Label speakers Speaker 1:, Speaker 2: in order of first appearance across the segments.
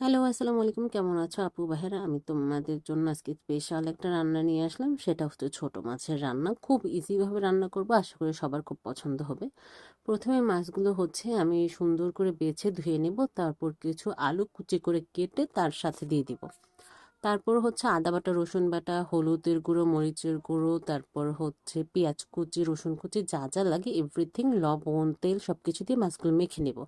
Speaker 1: Hello, আসসালামু আলাইকুম। কেমন আছো আপু ভাইরা আমি তোমাদের জন্য আজকে স্পেশাল একটা রান্না নিয়ে আসলাম। সেটা হচ্ছে ছোট মাছের রান্না। খুব ইজিভাবে রান্না করব, আশা করি সবার খুব পছন্দ হবে। প্রথমে মাছগুলো হচ্ছে আমি সুন্দর করে বেছে ধুয়ে নেব, তারপর কিছু আলু কুচি করে কেটে তার সাথে দিয়ে দিব। তারপর হচ্ছে আদা বাটা, রসুন বাটা, হলুদের গুঁড়ো, মরিচের গুঁড়ো, তারপর হচ্ছে পেঁয়াজ কুচি, রসুন কুচি, যা যা লাগে এভরিথিং লবণ, তেল সব কিছু দিয়ে মাছগুলো মেখে নেব।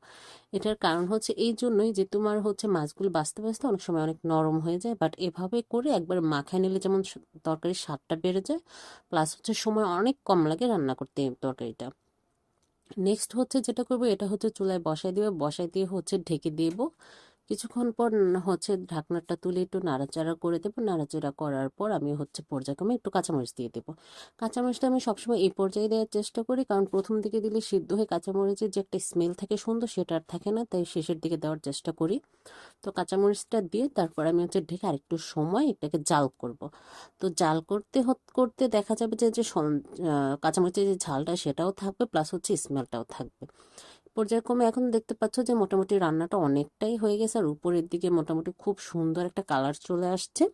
Speaker 1: এটার কারণ হচ্ছে এই জন্যই যে তোমার হচ্ছে মাছগুলো বাঁচতে বাঁচতে অনেক সময় অনেক নরম হয়ে যায় বাট এভাবে করে একবার মাখায় নিলে যেমন তরকারির স্বাদটা বেড়ে যায় প্লাস হচ্ছে সময় অনেক কম লাগে রান্না করতে তরকারিটা। নেক্সট হচ্ছে যেটা করব, এটা হচ্ছে চুলায় বসাই দিবে বসাই দিয়ে হচ্ছে ঢেকে দেবো। কিছুক্ষণ পর হচ্ছে ঢাকনাটা তুলে একটু নাড়াচাড়া করে দেবো। নাড়াচাড়া করার পর আমি হচ্ছে পর্যায়ক্রমে একটু কাঁচামরিচ দিয়ে দেবো। কাঁচামরিচটা আমি সবসময় এই পর্যায়ে দেওয়ার চেষ্টা করি, কারণ প্রথম দিকে দিলে সিদ্ধ হয়ে কাঁচামরিচের যে একটা স্মেল থাকে সুন্দর সেটা আর থাকে না, তাই শেষের দিকে দেওয়ার চেষ্টা করি। তো কাঁচামরিচটা দিয়ে তারপর আমি হচ্ছে ঢেকে আরেকটু সময় এটাকে জাল করব। তো জাল করতে করতে দেখা যাবে যে যে কাঁচামরিচের যে ঝালটা সেটাও থাকবে প্লাস হচ্ছে স্মেলটাও থাকবে। পর্যায়ক্রমে এখন দেখতে পাচ্ছ যে মোটামুটি রান্নাটা অনেকটাই হয়ে গেছে আর উপরের দিকে মোটামুটি খুব সুন্দর একটা কালার চলে আসছে।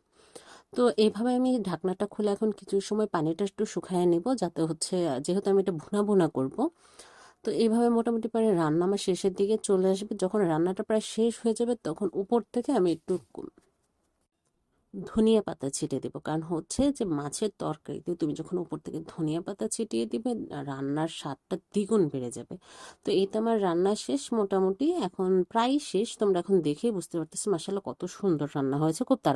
Speaker 1: তো এইভাবে আমি ঢাকনাটা খুলে এখন কিছু সময় পানিটা একটু শুকায় নেব যাতে হচ্ছে যেহেতু আমি এটা ভুনা ভুনা করব। তো এইভাবে মোটামুটি প্রায় রান্না আমার শেষের দিকে চলে আসবে। যখন রান্নাটা প্রায় শেষ হয়ে যাবে তখন উপর থেকে আমি একটু ধনিয়া পাতা ছিটিয়ে দেবো। কারণ হচ্ছে যে মাছের তরকারিতে তুমি যখন উপর থেকে ধনিয়া পাতা ছিটিয়ে দিবে, রান্নার স্বাদটা দ্বিগুণ বেড়ে যাবে। তো তো আমার রান্না শেষ, মোটামুটি এখন প্রায় শেষ। তোমরা এখন দেখেই বুঝতে পারতেছি মাসাল্লাহ কত সুন্দর রান্না হয়েছে, খুব তাড়াতাড়ি।